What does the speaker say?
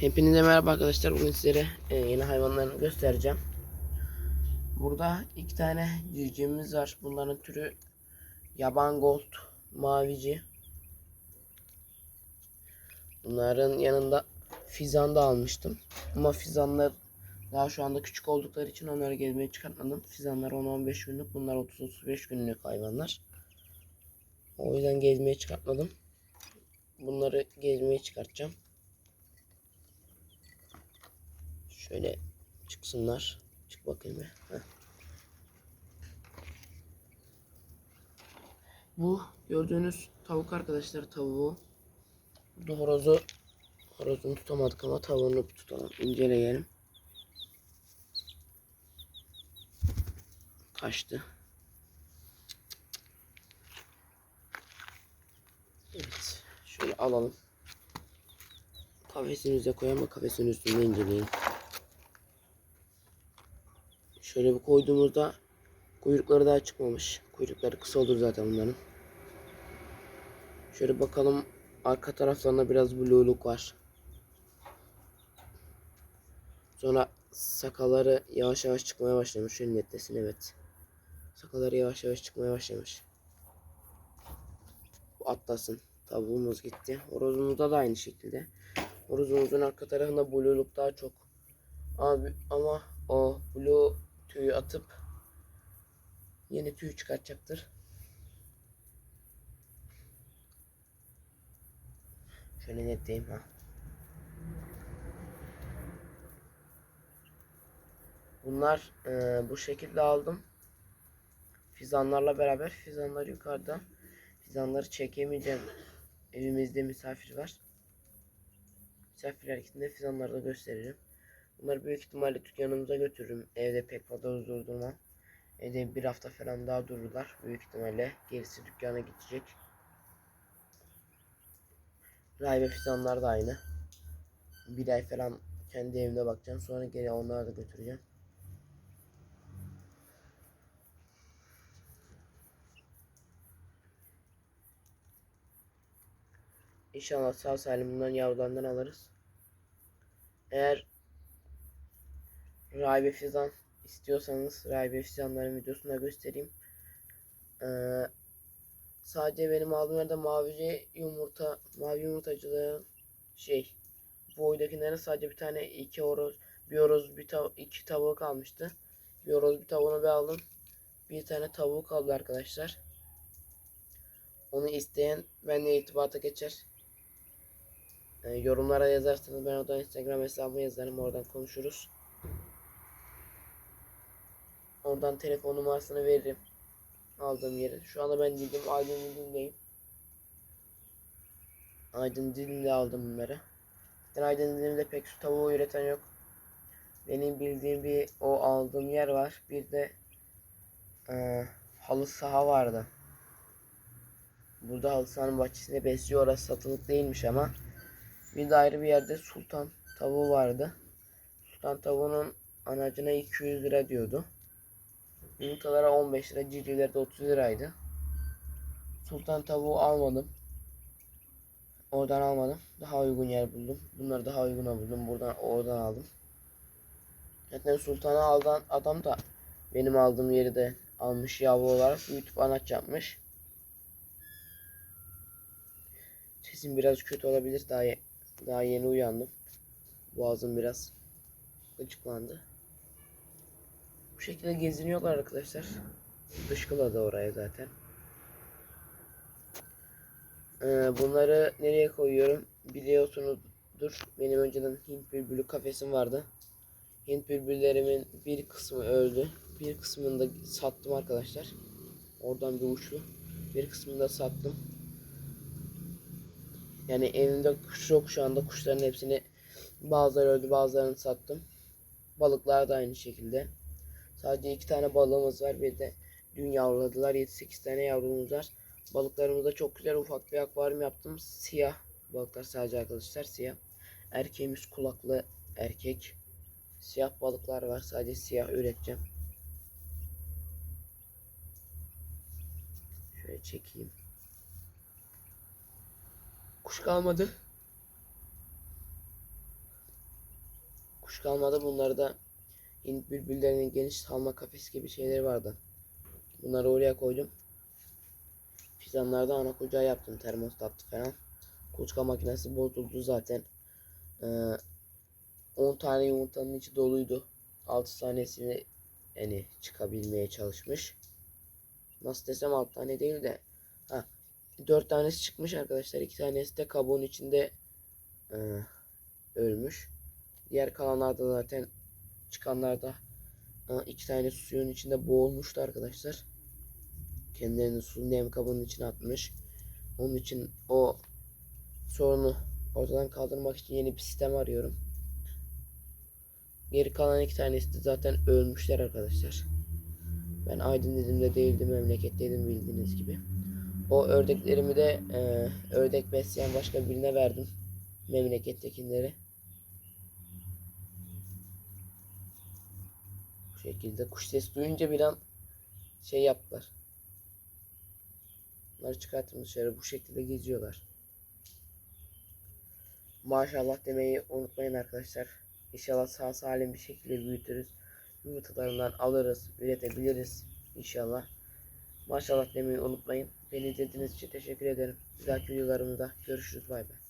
Hepinize merhaba arkadaşlar. Bugün sizlere e, yeni hayvanlarını göstereceğim. Burada iki tane civcivimiz var. Bunların türü yaban gold, mavici. Bunların yanında fizan da almıştım. Ama fizanlar daha şu anda küçük oldukları için onları gezmeye çıkartmadım. Fizanlar 10-15 günlük, bunlar 30-35 günlük hayvanlar. O yüzden gezmeye çıkartmadım. Bunları gezmeye çıkartacağım. Şöyle çıksınlar. Çık bakayım bir. Heh. Bu gördüğünüz tavuk arkadaşlar tavuğu. Burada horozu horozunu tutamadık ama tavuğunu tutalım. inceleyelim. Kaçtı. Evet. Şöyle alalım. Kafesimize koyalım da kafesin üstünde inceleyelim. Şöyle bir koyduğumuzda kuyrukları daha çıkmamış. Kuyrukları kısa olur zaten bunların. Şöyle bakalım arka taraflarında biraz blueluk var. Sonra sakalları yavaş yavaş çıkmaya başlamış. Şöyle netlesin evet. Sakalları yavaş yavaş çıkmaya başlamış. Bu atlasın. Tavuğumuz gitti. Horozumuzda da aynı şekilde. Horozumuzun arka tarafında blueluk daha çok. Abi ama o blue tüyü atıp yeni tüy çıkartacaktır. Şöyle netleyeyim ha. Bunlar e, bu şekilde aldım. Fizanlarla beraber fizanlar yukarıda. Fizanları çekemeyeceğim. Evimizde misafir var. Misafirler gittiğinde fizanları da gösteririm. Bunları büyük ihtimalle dükkanımıza götürürüm. Evde pek fazla uzun durmam. Evde bir hafta falan daha dururlar. Büyük ihtimalle gerisi dükkana gidecek. Rahibe fidanlar da aynı. Bir ay falan kendi evimde bakacağım. Sonra geri onları da götüreceğim. İnşallah sağ salim bundan yavrularından alırız. Eğer Rahibe Fizan istiyorsanız Rahibe Fizanların videosunu da göstereyim. Ee, sadece benim aldığım yerde mavice yumurta, mavi yumurtacılığın şey bu oydakilerin sadece bir tane iki horoz, bir horoz, bir tav iki tavuk kalmıştı. Bir horoz, bir tavuğunu bir aldım. Bir tane tavuk kaldı arkadaşlar. Onu isteyen benimle irtibata geçer. Ee, yorumlara yazarsanız ben oradan Instagram hesabımı yazarım. Oradan konuşuruz. Oradan telefon numarasını veririm. Aldığım yeri. Şu anda ben Didim, Aydın Didim'deyim. Aydın Didim'de aldım bunları. Zaten Aydın Didim'de pek su tavuğu üreten yok. Benim bildiğim bir o aldığım yer var. Bir de e, halı saha vardı. Burada halı sahanın bahçesinde besliyor. Orası satılık değilmiş ama. Bir de ayrı bir yerde sultan tavuğu vardı. Sultan tavuğunun anacına 200 lira diyordu. Yumurtalara 15 lira, civcivleri de 30 liraydı. Sultan tavuğu almadım. Oradan almadım. Daha uygun yer buldum. Bunları daha uyguna buldum. Buradan oradan aldım. Zaten sultanı aldan adam da benim aldığım yeri de almış yavru olarak büyütüp anaç yapmış. Sesim biraz kötü olabilir. Daha daha yeni uyandım. Boğazım biraz gıcıklandı. Bu şekilde geziniyorlar arkadaşlar. Dışkıla da oraya zaten. Ee, bunları nereye koyuyorum biliyorsunuzdur. Benim önceden Hint bülbülü kafesim vardı. Hint bülbüllerimin bir kısmı öldü. Bir kısmını da sattım arkadaşlar. Oradan bir uçlu. Bir kısmını da sattım. Yani evimde kuş yok şu anda. Kuşların hepsini bazıları öldü bazılarını sattım. Balıklar da aynı şekilde. Sadece iki tane balığımız var. Bir de dün yavruladılar. 7-8 tane yavrumuz var. Balıklarımızda çok güzel ufak bir akvaryum yaptım. Siyah balıklar sadece arkadaşlar siyah. Erkeğimiz kulaklı erkek. Siyah balıklar var. Sadece siyah üreteceğim. Şöyle çekeyim. Kuş kalmadı. kuş kalmadı. Bunları da Hint bülbüllerinin geniş salma kafesi gibi şeyleri vardı. Bunları oraya koydum. Fizanlarda ana kucağı yaptım termostatlı falan. Kuluçka makinesi bozuldu zaten. Ee, 10 tane yumurtanın içi doluydu. 6 tanesini yani çıkabilmeye çalışmış. Nasıl desem 6 tane değil de ha 4 tanesi çıkmış arkadaşlar. 2 tanesi de kabuğun içinde e, ölmüş. Diğer kalanlarda zaten çıkanlarda e, iki tane suyun içinde boğulmuştu arkadaşlar. Kendilerini suyun nem kabının içine atmış. Onun için o sorunu ortadan kaldırmak için yeni bir sistem arıyorum. Geri kalan iki tanesi de zaten ölmüşler arkadaşlar. Ben Aydın dedim değildim memleketteydim bildiğiniz gibi. O ördeklerimi de e, ördek besleyen başka birine verdim. Memlekettekileri. Şekilde kuş sesi duyunca bir an şey yaptılar. Bunları çıkarttım dışarı bu şekilde geziyorlar. Maşallah demeyi unutmayın arkadaşlar. İnşallah sağ salim bir şekilde büyütürüz. Yumurtalarından alırız, üretebiliriz inşallah. Maşallah demeyi unutmayın. Beni izlediğiniz için teşekkür ederim. Bir dahaki videolarımızda görüşürüz. Bay bay.